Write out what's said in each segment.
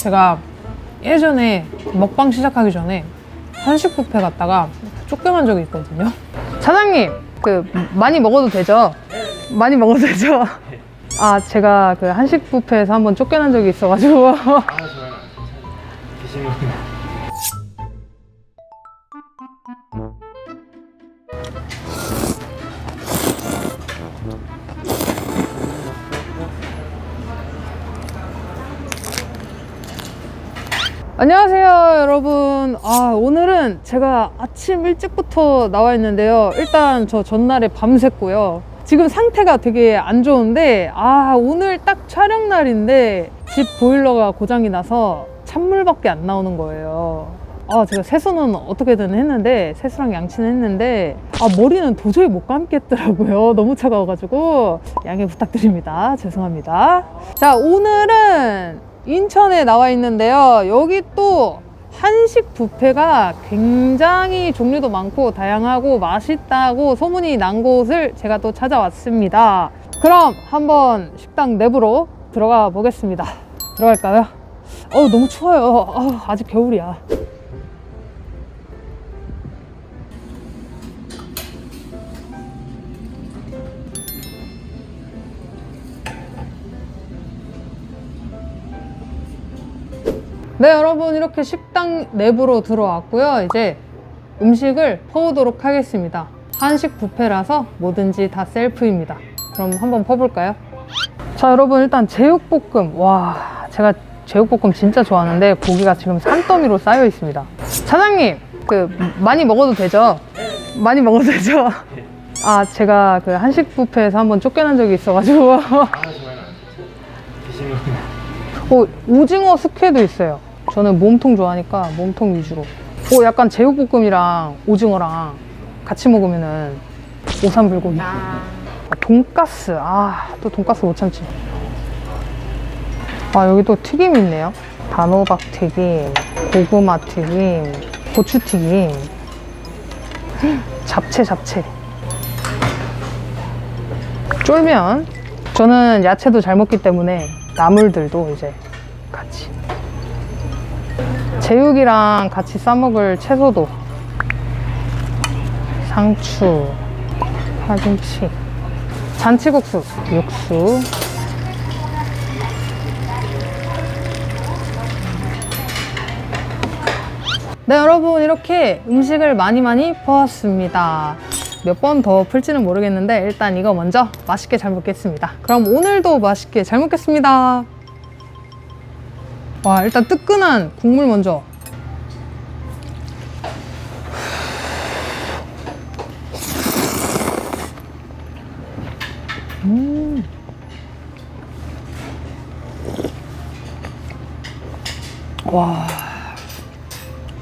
제가 예전에 먹방 시작하기 전에 한식 뷔페 갔다가 쫓겨난 적이 있거든요. 사장님, 그 많이 먹어도 되죠? 많이 먹어도 되죠? 아, 제가 그 한식 뷔페에서 한번 쫓겨난 적이 있어가지고. 안녕하세요, 여러분. 아, 오늘은 제가 아침 일찍부터 나와 있는데요. 일단 저 전날에 밤샜고요. 지금 상태가 되게 안 좋은데, 아, 오늘 딱 촬영 날인데 집 보일러가 고장이 나서 찬물밖에 안 나오는 거예요. 아, 제가 세수는 어떻게든 했는데, 세수랑 양치는 했는데, 아, 머리는 도저히 못 감겠더라고요. 너무 차가워가지고. 양해 부탁드립니다. 죄송합니다. 자, 오늘은 인천에 나와 있는데요. 여기 또 한식 뷔페가 굉장히 종류도 많고 다양하고 맛있다고 소문이 난 곳을 제가 또 찾아왔습니다. 그럼 한번 식당 내부로 들어가 보겠습니다. 들어갈까요? 어 너무 추워요. 어, 아직 겨울이야. 네, 여러분 이렇게 식당 내부로 들어왔고요. 이제 음식을 퍼오도록 하겠습니다. 한식 뷔페라서 뭐든지 다 셀프입니다. 그럼 한번 퍼볼까요? 자, 여러분 일단 제육볶음. 와, 제가 제육볶음 진짜 좋아하는데 고기가 지금 산더미로 쌓여 있습니다. 사장님, 그 많이 먹어도 되죠? 많이 먹어도 되죠? 아, 제가 그 한식 뷔페에서 한번 쫓겨난 적이 있어가지고. 아 어, 오징어 숙회도 있어요. 저는 몸통 좋아하니까 몸통 위주로. 오, 약간 제육볶음이랑 오징어랑 같이 먹으면은 오삼불고기. 아, 돈가스. 아, 또 돈가스 못 참지. 아, 여기 또 튀김 있네요. 단호박 튀김, 고구마 튀김, 고추 튀김. 헉, 잡채, 잡채. 쫄면. 저는 야채도 잘 먹기 때문에 나물들도 이제 같이. 제육이랑 같이 싸먹을 채소도. 상추, 파김치, 잔치국수, 육수. 네, 여러분, 이렇게 음식을 많이 많이 퍼왔습니다. 몇 번 더 풀지는 모르겠는데, 일단 이거 먼저 맛있게 잘 먹겠습니다. 그럼 오늘도 맛있게 잘 먹겠습니다. 와, 일단 뜨끈한 국물 먼저. 음. 와.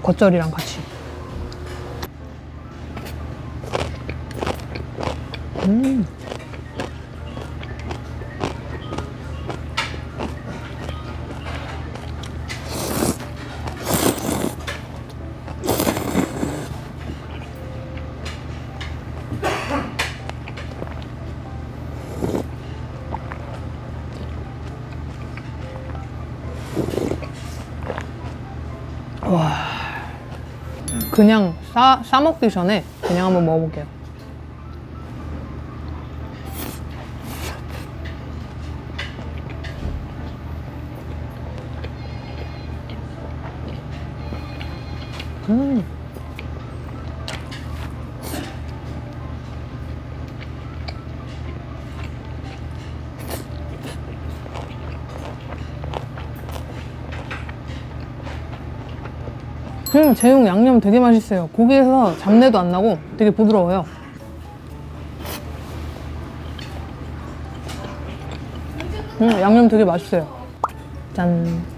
겉절이랑 같이. 음. 그냥 싸, 싸 먹기 전에 그냥 한번 먹어볼게요. 음. 음, 제육 양념 되게 맛있어요. 고기에서 잡내도 안 나고 되게 부드러워요. 음, 양념 되게 맛있어요. 짠.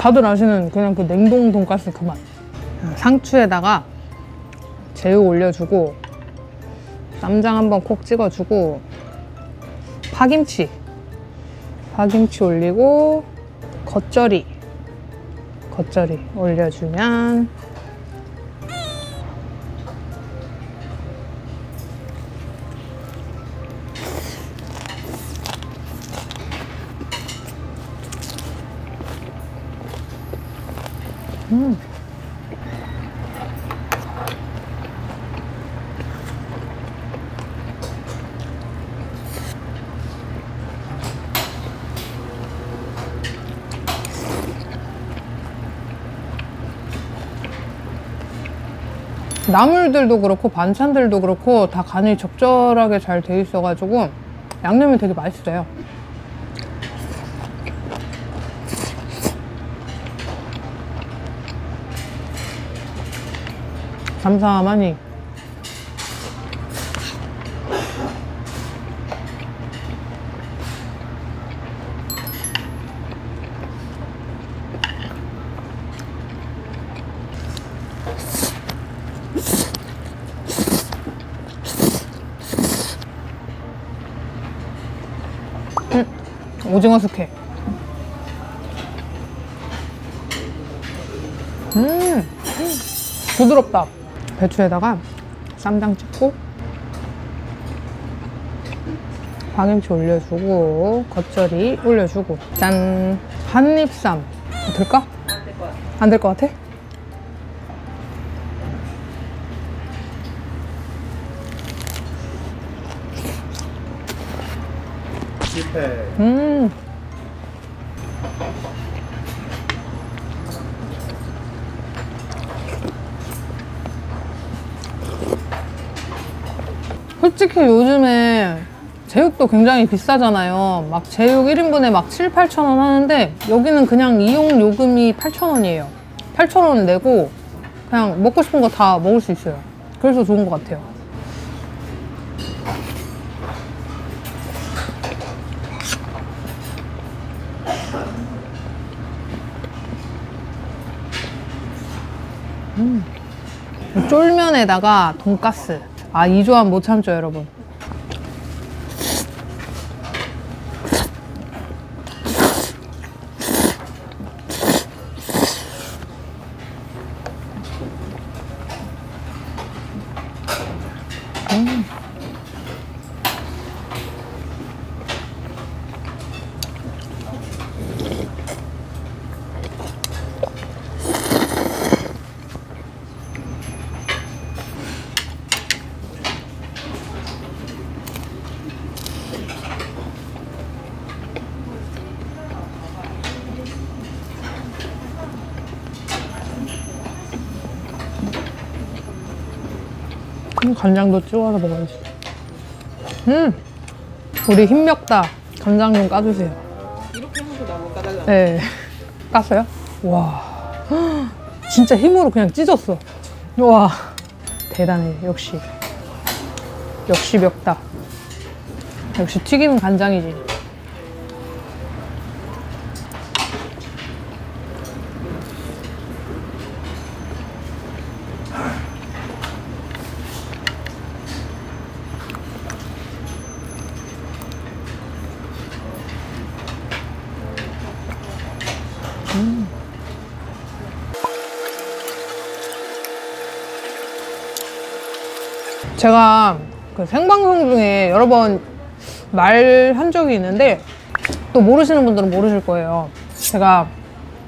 다들 아시는 그냥 그 냉동 돈가스 그 맛. 상추에다가 제육 올려주고 쌈장 한번 콕 찍어주고 파김치 파김치 올리고 겉절이 겉절이 올려주면 음. 나물들도 그렇고 반찬들도 그렇고 다 간이 적절하게 잘 돼 있어가지고 양념이 되게 맛있어요. 감사하니 오징어 숙회. 음, 부드럽다. 배추에다가 쌈장 찍고 파김치 올려주고 겉절이 올려주고 짠 한입쌈 될까? 안 될 것 같아? 실패. 음. 솔직히 요즘에 제육도 굉장히 비싸잖아요. 막 제육 1인분에 막 7, 8천 원 하는데 여기는 그냥 이용 요금이 8천 원이에요. 8천 원 내고 그냥 먹고 싶은 거 다 먹을 수 있어요. 그래서 좋은 것 같아요. 쫄면에다가 돈가스. 아, 이 조합 못 참죠, 여러분. 음, 간장도 찍어서 먹어야지. 음, 우리 힘멱다. 간장 좀 까주세요. 이렇게 하고 나무 까달라. 네. 깠어요? 와. 진짜 힘으로 그냥 찢었어. 와. 대단해. 역시. 역시 멱다. 역시 튀김은 간장이지. 제가 그 생방송 중에 여러 번 말한 적이 있는데 또 모르시는 분들은 모르실 거예요. 제가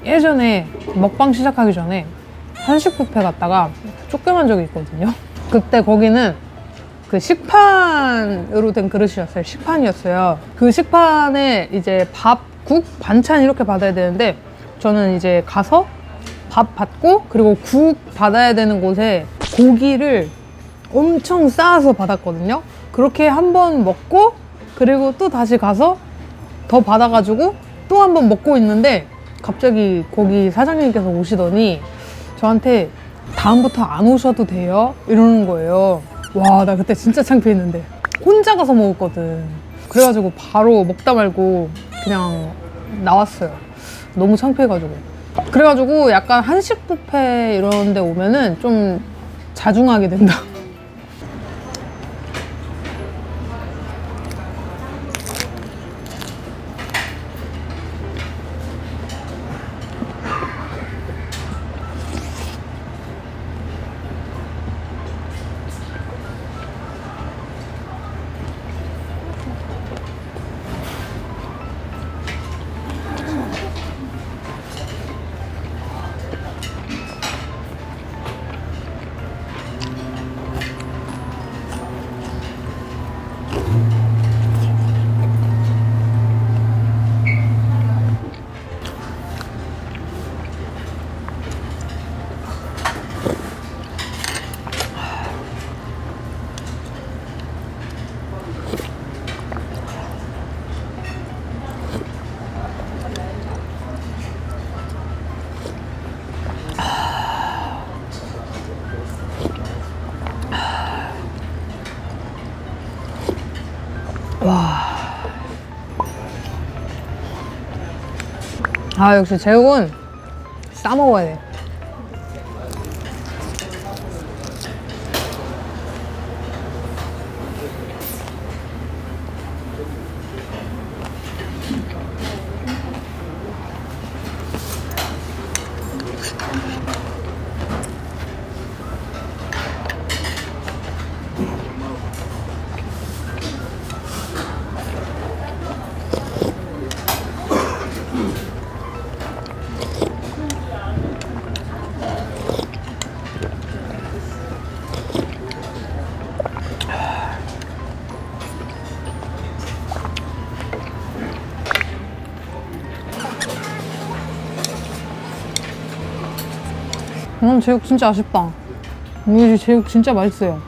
예전에 먹방 시작하기 전에 한식 뷔페 갔다가 쫓겨난 적이 있거든요. 그때 거기는 그 식판으로 된 그릇이었어요. 식판이었어요. 그 식판에 이제 밥, 국, 반찬 이렇게 받아야 되는데 저는 이제 가서 밥 받고 그리고 국 받아야 되는 곳에 고기를 엄청 쌓아서 받았거든요. 그렇게 한 번 먹고 그리고 또 다시 가서 더 받아가지고 또 한 번 먹고 있는데 갑자기 거기 사장님께서 오시더니 저한테 다음부터 안 오셔도 돼요? 이러는 거예요. 와, 나 그때 진짜 창피했는데. 혼자 가서 먹었거든. 그래가지고 바로 먹다 말고 그냥 나왔어요. 너무 창피해가지고. 그래가지고 약간 한식 뷔페 이런 데 오면은 좀 자중하게 된다. 아 역시 제육은 싸 먹어야 돼. 음 제육 진짜 아쉽다. 이 제육 진짜 맛있어요.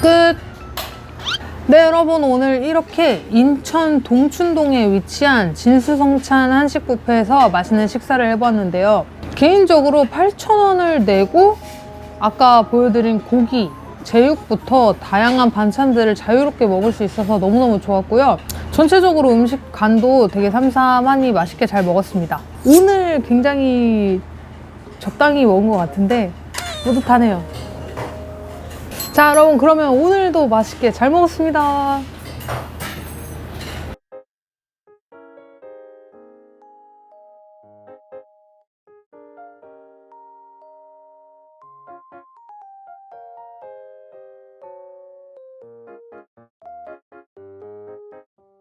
끝. 네, 여러분 오늘 이렇게 인천 동춘동에 위치한 진수성찬 한식 뷔페에서 맛있는 식사를 해봤는데요. 개인적으로 8,000원을 내고 아까 보여드린 고기, 제육부터 다양한 반찬들을 자유롭게 먹을 수 있어서 너무너무 좋았고요. 전체적으로 음식 간도 되게 삼삼하니 맛있게 잘 먹었습니다. 오늘 굉장히 적당히 먹은 것 같은데 뿌듯하네요. 자, 여러분, 그러면 오늘도 맛있게 잘 먹었습니다.